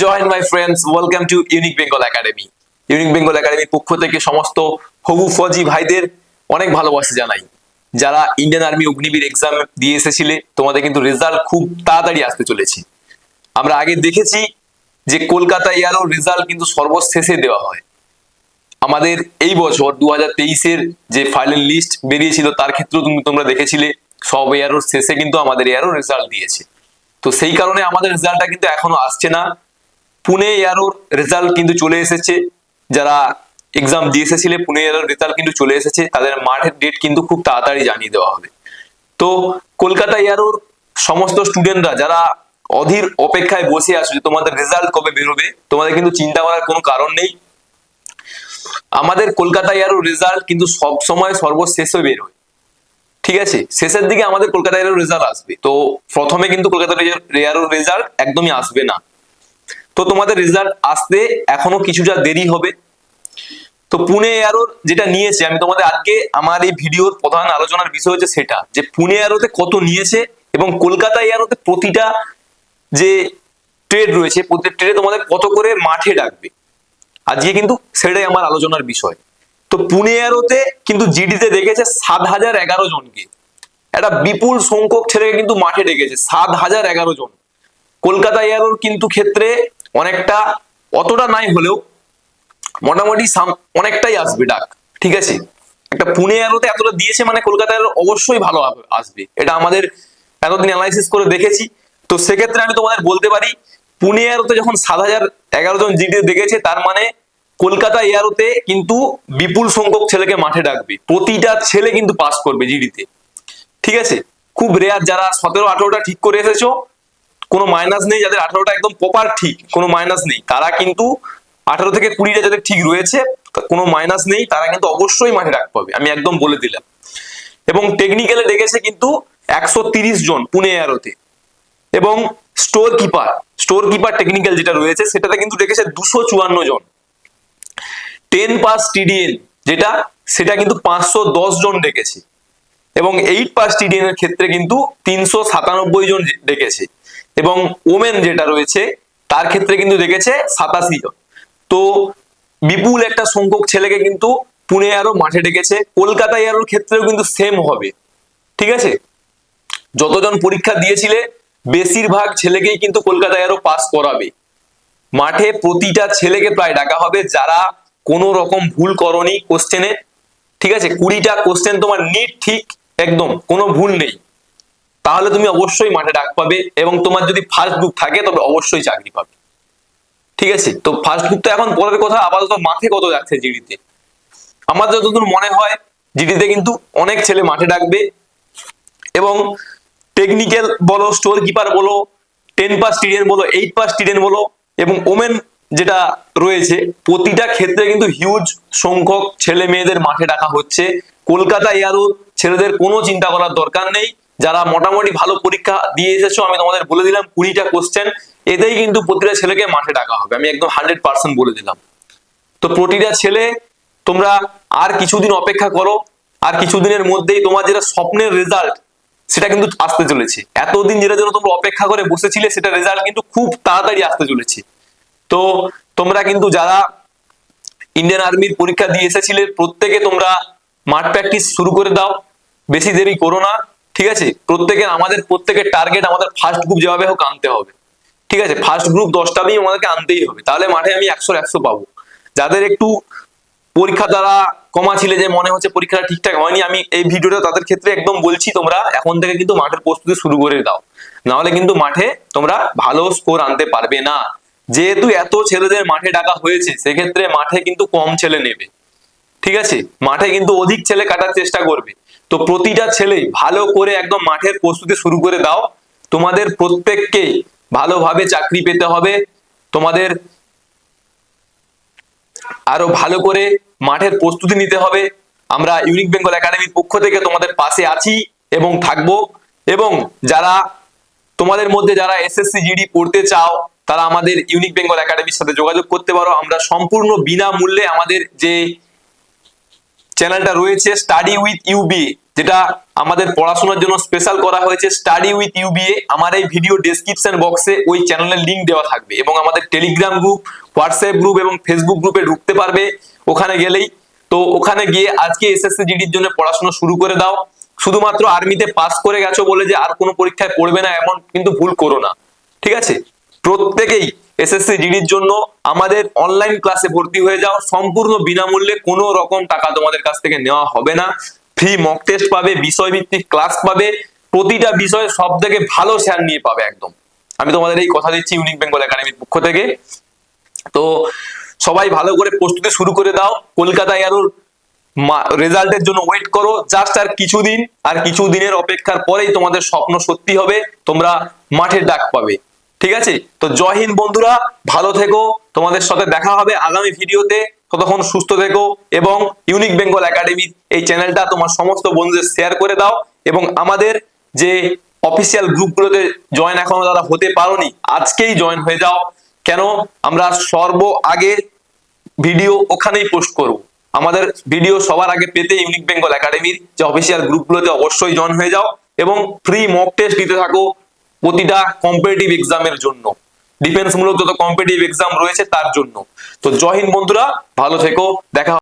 Join my friends welcome to unique Bengal academy unique Bengal একাডেমির পক্ষ থেকে সমস্ত হবু ফজি ভাইদের অনেক ভালোবাসা জানাই। যারা ইন্ডিয়ান আর্মি অগ্নিবীর এক্সাম দিয়ে এসেছিলে, তোমাদের কিন্তু রেজাল্ট খুব তাড়াতাড়ি আসতে চলেছে। আমরা আগে দেখেছি যে কলকাতা ইয়ারও রেজাল্ট কিন্তু সর্বশেষে দেওয়া হয়। আমাদের এই বছর দু হাজার তেইশের যে ফাইনাল লিস্ট বেরিয়েছিল, তার ক্ষেত্রেও তুমি তোমরা দেখেছিলে, সব এয়ারোর শেষে কিন্তু আমাদের এয়ারও রেজাল্ট দিয়েছে। তো সেই কারণে আমাদের রেজাল্টটা কিন্তু এখনও আসছে না। পুনে এয়ারোর রেজাল্ট কিন্তু চলে এসেছে। যারা এক্সাম দিয়ে এসেছিলে পুনে এয়ারোর রেজাল্ট কিন্তু চলে এসেছে। তাদের মাঠের ডেট কিন্তু খুব তাড়াতাড়ি জানিয়ে দেওয়া হবে। তো কলকাতা এয়ারোর সমস্ত স্টুডেন্টরা যারা অধীর অপেক্ষায় বসে আছো যে তোমাদের রেজাল্ট কবে বেরোবে, তোমাদের কিন্তু চিন্তা করার কোনো কারণ নেই। আমাদের কলকাতা এয়ারোর রেজাল্ট কিন্তু সব সময় সর্বশেষে বের হয় ঠিক আছে? শেষের দিকে আমাদের কলকাতা এয়ারও রেজাল্ট আসবে। তো প্রথমে কিন্তু কলকাতা এয়ারোর রেজাল্ট একদমই আসবে না। তো তোমাদের রেজাল্ট আসতে এখনও কিছুটা দেরি হবে। তো পুনে এয়ারোর যেটা নিয়েছে, আমি তোমাদের আজকে আমার এই ভিডিওর প্রধান আলোচনার বিষয় হচ্ছে সেটা, যে পুনে এয়ারোতে কত নিয়েছে এবং কলকাতা এয়ারোতে প্রতিটা যে ট্রেড রয়েছে প্রত্যেক ট্রেডে তোমাদের কত করে মাঠে ডাকবে আজকে কিন্তু সেটাই আমার আলোচনার বিষয়। তো পুনে এয়ারোতে কিন্তু জিডিতে দেখেছে সাত হাজার এগারো জনকে। একটা বিপুল সংখ্যক ছেলেকে কিন্তু মাঠে ডেকেছে, সাত হাজার এগারো জন। কলকাতা এয়ারোর কিন্তু ক্ষেত্রে অনেকটা, অতটা নাই হলেও মোটামুটি সাম- অনেকটাই আসবে ডাক, ঠিক আছে? একটা পুনে এয়ারোতে এতটা দিয়েছে মানে কলকাতা এয়ারো অবশ্যই ভালো আসবে। এটা আমাদের এতদিন অ্যানালাইসিস করে দেখেছি। তো সেক্ষেত্রে আমি তোমাদের বলতে পারি, পুনে এয়ারোতে যখন সাত হাজার এগারো জন জিডি দেখেছে, তার মানে কলকাতা এয়ারোতে কিন্তু বিপুল সংখ্যক ছেলেকে মাঠে ডাকবে। প্রতিটা ছেলে কিন্তু পাস করবে জিডিতে। ঠিক আছে? খুব রেয়ার যারা সতেরো, আঠারোটা ঠিক করে এসেছ কোনো মাইনাস নেই, যাদের আঠারোটা একদম প্রপার ঠিক, কোনো মাইনাস নেই। তারা কিন্তু আঠারো থেকে কুড়িটা যাদের ঠিক রয়েছে কোনো মাইনাস নেই, তারা কিন্তু অবশ্যই মাঠে ডাক পাবে আমি একদম বলে দিলাম। এবং টেকনিক্যালে ডেকেছে কিন্তু একশো তিরিশ জন পুনে এয়ারোতে এবং store keeper store keeper technical যেটা রয়েছে, সেটাতে কিন্তু ডেকেছে দুশো চুয়ান্ন জন। টেন পাস টিডিএন যেটা, সেটা কিন্তু পাঁচশো দশ জন ডেকেছে এবং এইট পাস টিডিএন এর ক্ষেত্রে কিন্তু তিনশো সাতানব্বই জন ডেকেছে। এবং ওমেন যেটা রয়েছে, তার ক্ষেত্রে কিন্তু ডেকেছে সাতাশি জন। তো বিপুল একটা সংখ্যক ছেলেকে কিন্তু পুনে আরও মাঠে ডেকেছে। কলকাতা এয়ারোর ক্ষেত্রেও কিন্তু সেম হবে। ঠিক আছে? যতজন পরীক্ষা দিয়েছিলে, বেশিরভাগ ছেলেকেই কিন্তু কলকাতা এয়ারো পাস করাবে। মাঠে প্রতিটা ছেলেকে প্রায় ডাকা হবে, যারা কোনো রকম ভুল করনি কোশ্চেনে ঠিক আছে? কুড়িটা কোশ্চেন তোমার নিট ঠিক একদম, কোনো ভুল নেই। তাহলে তুমি অবশ্যই মাঠে ডাক পাবে এবং তোমার যদি ফার্স্ট গ্রুপ থাকে, তবে অবশ্যই চাকরি পাবে। ঠিক আছে? তো ফার্স্ট গ্রুপ তো এখন পরের কথা, আপাতত মাঠে কত যাচ্ছে জিডিতে? আমার যতদূর মনে হয়, জিডিতে কিন্তু অনেক ছেলে মাঠে ডাকবে এবং টেকনিক্যাল বলো স্টোর কিপার বলো টেন পাস স্টুডেন্ট বলো এইট পাস স্টুডেন্ট বলো এবং ওমেন যেটা রয়েছে, প্রতিটা ক্ষেত্রে কিন্তু হিউজ সংখ্যক ছেলে মেয়েদের মাঠে ডাকা হচ্ছে। কলকাতা এয়ারও ছেলেদের কোনো চিন্তা করার দরকার নেই। যারা মোটামুটি ভালো পরীক্ষা দিয়ে এসেছ, আমি তোমাদের বলে দিলাম কুড়িটা কোশ্চেন এতেই কিন্তু প্রতিটা ছেলেকে মাঠে ডাকা হবে। আমি একদম হান্ড্রেড পার্সেন্ট বলে দিলাম। তো প্রতিটা ছেলে, তোমরা আর কিছুদিন অপেক্ষা করো। আর কিছুদিনের মধ্যেই তোমার যেটা স্বপ্নের রেজাল্ট সেটা কিন্তু আসতে চলেছে। এতদিন যেটা জন্য তোমরা অপেক্ষা করে বসেছিলে, সেটা রেজাল্ট কিন্তু খুব তাড়াতাড়ি আসতে চলেছে। তো তোমরা কিন্তু যারা ইন্ডিয়ান আর্মির পরীক্ষা দিয়ে এসেছিলে, প্রত্যেকে তোমরা মাঠ প্র্যাকটিস শুরু করে দাও। বেশি দেরি করো না, ঠিক আছে? প্রত্যেকের আমাদের, প্রত্যেকের টার্গেট আমাদের ফার্স্ট গ্রুপ যেভাবে হোক আনতে হবে। ঠিক আছে? ফার্স্ট গ্রুপ দশটা দিন আমাদেরকে আনতেই হবে। তাহলে মাঠে আমি একশো একশো পাবো। যাদের একটু পরীক্ষা দ্বারা কমা ছিল যে মনে হচ্ছে পরীক্ষাটা ঠিকঠাক হয়নি, আমি এই ভিডিওটা তাদের ক্ষেত্রে একদম বলছি তোমরা, এখন থেকে কিন্তু মাঠের প্রস্তুতি শুরু করে দাও। নাহলে কিন্তু মাঠে তোমরা ভালো স্কোর আনতে পারবে না। যেহেতু এত ছেলেদের মাঠে ডাকা হয়েছে, সেক্ষেত্রে মাঠে কিন্তু কম ছেলে নেবে। ঠিক আছে? মাঠে কিন্তু অধিক ছেলে কাটার চেষ্টা করবে। তো প্রতিটা ছেলে ভালো করে একদম মাঠের প্রস্তুতি শুরু করে দাও। তোমাদের প্রত্যেককে ভালোভাবে চাকরি পেতে হবে। তোমাদের আরও ভালো করে মাঠের প্রস্তুতি নিতে হবে। আমরা ইউনিক বেঙ্গল একাডেমির পক্ষ থেকে তোমাদের পাশে আছি এবং থাকব। এবং যারা তোমাদের মধ্যে যারা এসএসসি, জিডি পড়তে চাও, তারা আমাদের ইউনিক বেঙ্গল একাডেমির সাথে যোগাযোগ করতে পারো। আমরা সম্পূর্ণ বিনামূল্যে আমাদের যে চ্যানেলটা রয়েছে স্টাডি উইথ ইউবি যেটা আমাদের পড়াশোনার জন্য স্পেশাল করা হয়েছে স্টাডি উইথ ইউবিএ আমার এই ভিডিও ডেসক্রিপশন বক্সে ওই চ্যানেলের লিংক দেওয়া থাকবে এবং আমাদের টেলিগ্রাম গ্রুপ হোয়াটসঅ্যাপ গ্রুপ এবং ফেসবুক গ্রুপে ঢুকতে পারবে ওখানে গেলেই। তো ওখানে গিয়ে আজকে এসএসসি জিডির জন্য পড়াশোনা শুরু করে দাও। শুধুমাত্র আর্মিতে পাস করে গেছো বলে যে আর কোনো পরীক্ষায় পড়বে না এমন কিন্তু ভুল করো না। ঠিক আছে? প্রত্যেকেই এসএসসি জিডির জন্য আমাদের অনলাইন ক্লাসে ভর্তি হয়ে যাও। সম্পূর্ণ বিনামূল্যে কোনো রকম টাকা তোমাদের কাছ থেকে নেওয়া হবে না। ফ্রি মক টেস্ট পাবে, বিষয়ভিত্তিক ক্লাস পাবে, প্রতিটা বিষয় সব থেকে ভালো স্যার নিয়ে পাবে একদম। আমি তোমাদের এই কথা দিচ্ছি ইউনিক বেঙ্গল একাডেমির পক্ষ থেকে। তো সবাই ভালো করে প্রস্তুতি শুরু করে দাও। কলকাতা এয়ারোর রেজাল্টের জন্য ওয়েট করো। জাস্ট আর কিছুদিন, আর কিছু দিনের অপেক্ষার পরেই তোমাদের স্বপ্ন সত্যি হবে। তোমরা মাঠের ডাক পাবে। ঠিক আছে? তো জয় হিন্দ বন্ধুরা, ভালো থেকো। তোমাদের সাথে দেখা হবে আগামী ভিডিওতে। ততক্ষণ সুস্থ থেকো এবং ইউনিক বেঙ্গল একাডেমির এই চ্যানেলটা তোমার সমস্ত বন্ধুদের শেয়ার করে দাও এবং আমাদের যে অফিসিয়াল গ্রুপগুলোতে জয়েন এখনও যারা হতে পারোনি, আজকেই জয়েন হয়ে যাও। কেন? আমরা সর্ব আগে ভিডিও ওখানেই পোস্ট করব। আমাদের ভিডিও সবার আগে পেতে ইউনিক বেঙ্গল একাডেমির যে অফিসিয়াল গ্রুপগুলোতে অবশ্যই জয়েন হয়ে যাও এবং ফ্রি মক টেস্ট দিতে থাকো। প্রতিটা কম্পিটিটিভ এক্সামের জন্য। ডিফেন্স মূলক যত কম্পিটিটিভ এক্সাম রয়েছে তার জন্য। তো জয় হিন্দ বন্ধুরা, ভালো থেকো, দেখা